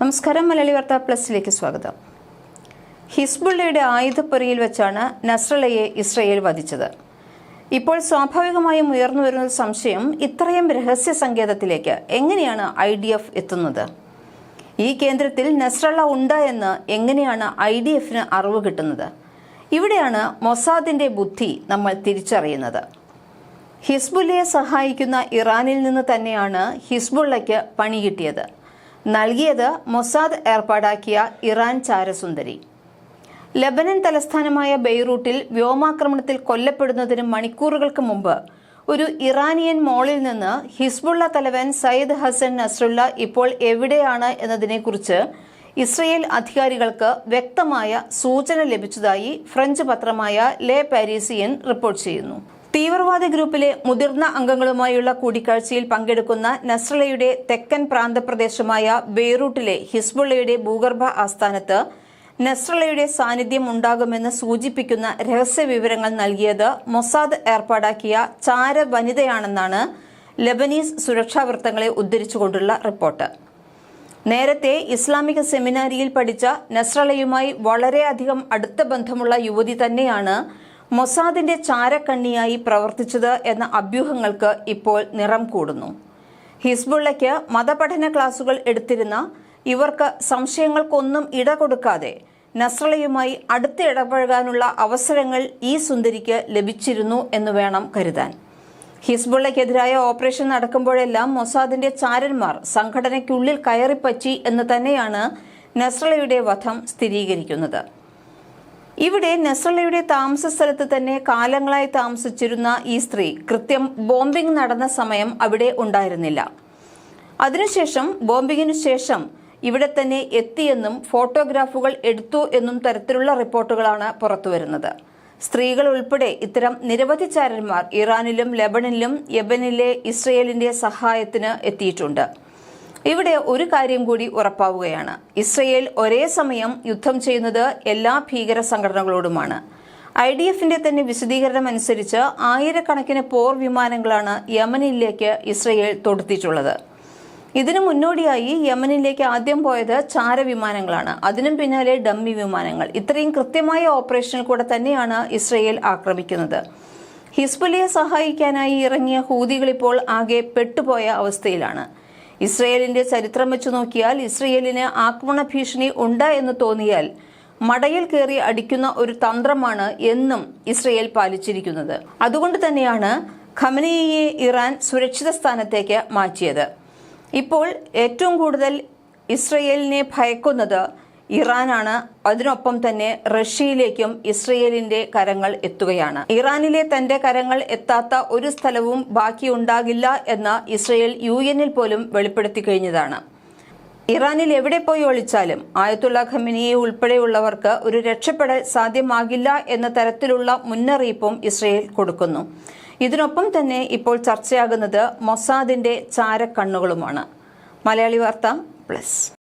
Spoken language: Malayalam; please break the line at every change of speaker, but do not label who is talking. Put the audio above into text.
നമസ്കാരം മലയാളി വാർത്ത പ്ലസിലേക്ക് സ്വാഗതം. ഹിസ്ബുള്ളയുടെ ആയുധപ്പൊരിയിൽ വെച്ചാണ് നസ്രളയെ ഇസ്രയേൽ വധിച്ചത്. ഇപ്പോൾ സ്വാഭാവികമായും ഉയർന്നു വരുന്ന സംശയം ഇത്രയും രഹസ്യ സങ്കേതത്തിലേക്ക് എങ്ങനെയാണ് ഐ ഡി എഫ് എത്തുന്നത്? ഈ കേന്ദ്രത്തിൽ നസ്രള ഉണ്ട് എന്ന് എങ്ങനെയാണ് ഐ ഡി എഫിന് അറിവ് കിട്ടുന്നത്? ഇവിടെയാണ് മൊസാദിന്റെ ബുദ്ധി നമ്മൾ തിരിച്ചറിയുന്നത്. ഹിസ്ബുള്ളയെ സഹായിക്കുന്ന ഇറാനിൽ നിന്ന് തന്നെയാണ് ഹിസ്ബുള്ളയ്ക്ക് പണി കിട്ടിയത്. നൽകിയത് മൊസാദ് ഏർപ്പാടാക്കിയ ഇറാൻ ചാരസുന്ദരി. ലബനൻ തലസ്ഥാനമായ ബെയ്റൂട്ടിൽ വ്യോമാക്രമണത്തിൽ കൊല്ലപ്പെടുന്നതിന് മണിക്കൂറുകൾക്ക് മുമ്പ് ഒരു ഇറാനിയൻ മോളിൽ നിന്ന് ഹിസ്ബുള്ള തലവൻ സയ്യിദ് ഹസൻ നസ്രുള്ള ഇപ്പോൾ എവിടെയാണ് എന്നതിനെക്കുറിച്ച് ഇസ്രയേൽ അധികാരികൾക്ക് വ്യക്തമായ സൂചന ലഭിച്ചതായി ഫ്രഞ്ച് പത്രമായ ലെ പാരീസിയൻ റിപ്പോർട്ട് ചെയ്യുന്നു. തീവ്രവാദ ഗ്രൂപ്പിലെ മുതിർന്ന അംഗങ്ങളുമായുള്ള കൂടിക്കാഴ്ചയിൽ പങ്കെടുക്കുന്ന നസ്രലയുടെ തെക്കൻ പ്രാന്തപ്രദേശമായ ബെയ്റൂട്ടിലെ ഹിസ്ബുള്ളയുടെ ഭൂഗർഭ ആസ്ഥാനത്ത് നസ്രലയുടെ സാന്നിധ്യം ഉണ്ടാകുമെന്ന് സൂചിപ്പിക്കുന്ന രഹസ്യ വിവരങ്ങൾ നൽകിയത് മൊസാദ് ഏർപ്പാടാക്കിയ ചാര വനിതയാണെന്നാണ് ലബനീസ് സുരക്ഷാ വൃത്തങ്ങളെ ഉദ്ധരിച്ചുകൊണ്ടുള്ള റിപ്പോർട്ട്. നേരത്തെ ഇസ്ലാമിക സെമിനാരിയിൽ പഠിച്ച നസ്രളയുമായി വളരെയധികം അടുത്ത ബന്ധമുള്ള യുവതി തന്നെയാണ് മൊസാദിന്റെ ചാരക്കണ്ണിയായി പ്രവർത്തിച്ചത് എന്ന അഭ്യൂഹങ്ങൾക്ക് ഇപ്പോൾ നിറം കൂടുന്നു. ഹിസ്ബുള്ളയ്ക്ക് മതപഠന ക്ലാസുകൾ എടുത്തിരുന്ന ഇവർക്ക് സംശയങ്ങൾക്കൊന്നും ഇട കൊടുക്കാതെ നസ്രളയുമായി അടുത്ത് ഇടപഴകാനുള്ള അവസരങ്ങൾ ഈ സുന്ദരിക്ക് ലഭിച്ചിരുന്നു എന്ന് വേണം കരുതാൻ. ഹിസ്ബുള്ളയ്ക്കെതിരായ ഓപ്പറേഷൻ നടക്കുമ്പോഴെല്ലാം മൊസാദിന്റെ ചാരന്മാർ സംഘടനയ്ക്കുള്ളിൽ കയറിപ്പറ്റി എന്ന് തന്നെയാണ് നസ്രളയുടെ വധം സ്ഥിരീകരിക്കുന്നത്. ഇവിടെ നെസ്രളയുടെ താമസ സ്ഥലത്ത് തന്നെ കാലങ്ങളായി താമസിച്ചിരുന്ന ഈ സ്ത്രീ കൃത്യം ബോംബിംഗ് നടന്ന സമയം അവിടെ ഉണ്ടായിരുന്നില്ല. അതിനുശേഷം ബോംബിങ്ങിനു ശേഷം ഇവിടെ തന്നെ എത്തിയെന്നും ഫോട്ടോഗ്രാഫുകൾ എടുത്തു എന്നും തരത്തിലുള്ള റിപ്പോർട്ടുകളാണ് പുറത്തുവരുന്നത്. സ്ത്രീകൾ ഉൾപ്പെടെ ഇത്തരം നിരവധി ചാരന്മാർ ഇറാനിലും ലെബണിലും യെബനിലെ ഇസ്രയേലിന്റെ സഹായത്തിന് എത്തിയിട്ടുണ്ട്. ഇവിടെ ഒരു കാര്യം കൂടി ഉറപ്പാവുകയാണ്. ഇസ്രയേൽ ഒരേ സമയം യുദ്ധം ചെയ്യുന്നത് എല്ലാ ഭീകര സംഘടനകളോടുമാണ്. ഐ ഡി എഫിന്റെ തന്നെ വിശദീകരണം അനുസരിച്ച് ആയിരക്കണക്കിന് പോർ വിമാനങ്ങളാണ് യമനിലേക്ക് ഇസ്രയേൽ തൊടുത്തിട്ടുള്ളത്. ഇതിനു മുന്നോടിയായി യമനിലേക്ക് ആദ്യം പോയത് ചാരവിമാനങ്ങളാണ് അതിനും പിന്നാലെ ഡമ്മി വിമാനങ്ങൾ. ഇത്രയും കൃത്യമായ ഓപ്പറേഷനിൽ കൂടെ തന്നെയാണ് ഇസ്രയേൽ ആക്രമിക്കുന്നത്. ഹിസ്ബുലിയെ സഹായിക്കാനായി ഇറങ്ങിയ ഹൂതികൾ ഇപ്പോൾ ആകെ പെട്ടുപോയ അവസ്ഥയിലാണ്. ഇസ്രയേലിന്റെ ചരിത്രം വെച്ചു നോക്കിയാൽ ഇസ്രയേലിന് ആക്രമണ ഭീഷണി ഉണ്ട് എന്ന് തോന്നിയാൽ മടയിൽ കയറി അടിക്കുന്ന ഒരു തന്ത്രമാണ് എന്നും ഇസ്രയേൽ പാലിച്ചിരിക്കുന്നത്. അതുകൊണ്ട് തന്നെയാണ് ഖമനിയെ ഇറാൻ സുരക്ഷിത സ്ഥാനത്തേക്ക് മാറ്റിയത്. ഇപ്പോൾ ഏറ്റവും കൂടുതൽ ഇസ്രയേലിനെ ഭയക്കുന്നത് ഇറാനാണ് അതിനൊപ്പം തന്നെ റഷ്യയിലേക്കും ഇസ്രയേലിന്റെ കരങ്ങൾ എത്തുകയാണ്. ഇറാനിലെ തന്റെ കരങ്ങൾ എത്താത്ത ഒരു സ്ഥലവും ബാക്കിയുണ്ടാകില്ല എന്ന് ഇസ്രയേൽ യു എന്നിൽ പോലും വെളിപ്പെടുത്തി കഴിഞ്ഞതാണ്. ഇറാനിൽ എവിടെ പോയി ഒളിച്ചാലും ആയത്തുള്ള ഖമിനിയെ ഉൾപ്പെടെയുള്ളവർക്ക് ഒരു രക്ഷപ്പെടൽ സാധ്യമാകില്ല എന്ന തരത്തിലുള്ള മുന്നറിയിപ്പും ഇസ്രയേൽ കൊടുക്കുന്നു. ഇതിനൊപ്പം തന്നെ ഇപ്പോൾ ചർച്ചയാകുന്നത് മൊസാദിന്റെ ചാരക്കണ്ണുകളുമാണ്. മലയാളി വാർത്ത പ്ലസ്.